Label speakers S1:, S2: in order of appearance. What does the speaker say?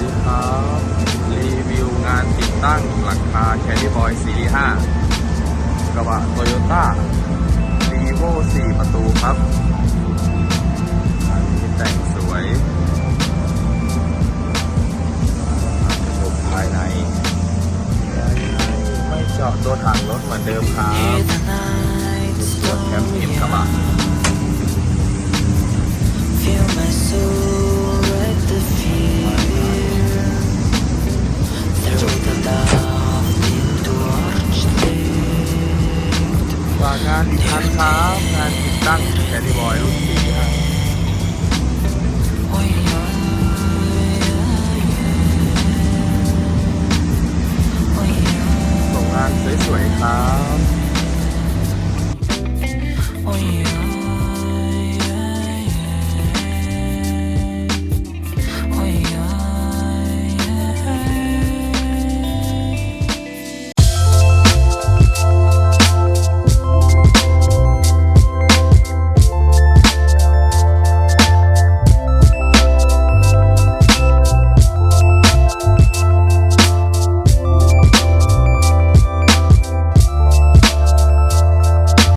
S1: ดีครับรีวิวงานติดตั้งหลังคาแคริบอยซีรีส์5กระบะโตโยต้ารีโว4ประตูครับอันนี้แต่งสวยชมภายในภายใน ไม่เจาะตัวถังรถเหมือนเดิมครับ Hear
S2: the night
S1: ตัวแคมป์เอ็มกระบะ งานอีกครั้งครับงานติดตั้งแคดดี้บอยรุ่นสี่ครับส่งงานสวยๆครับ